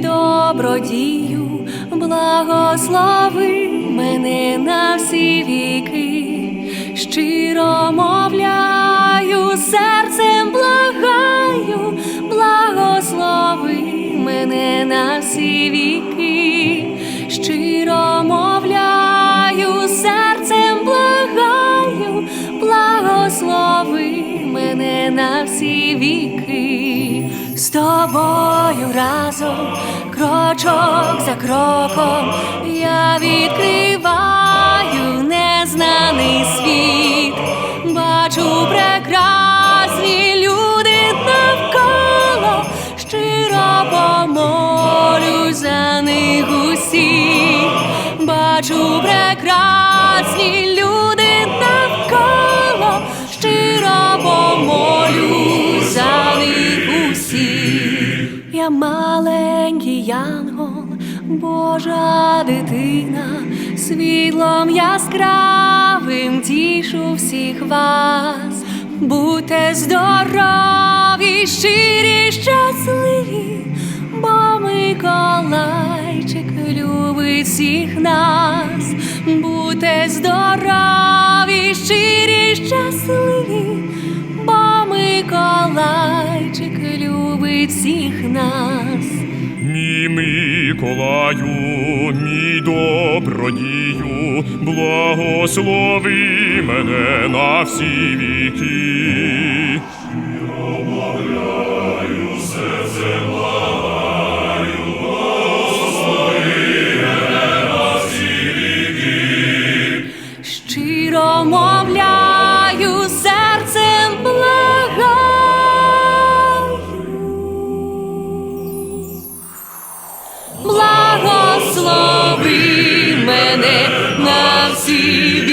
добродію, благослови мене на всі віки, щиро мовляю, серцем благаю, благослови мене на всі віки, щиро мовляю, серцем благаю, благослови мене на всі віки, з тобою разом, крочок за кроком, я відкриваю незнаний світ, бачу прекрасні люди навколо, щиро помолюсь за них усіх, бачу прекрасні люди Я маленький янгол, Божа дитина, світлом яскравим тішу всіх вас. Будьте здорові, щирі, щасливі, бо Миколайчик любить всіх нас. Будьте здорові, щирі, щасливі, всіх нас. Мій Миколаю, мій добродію, благослови мене на всі віки. Щиро мовляю, Благослови мене на всі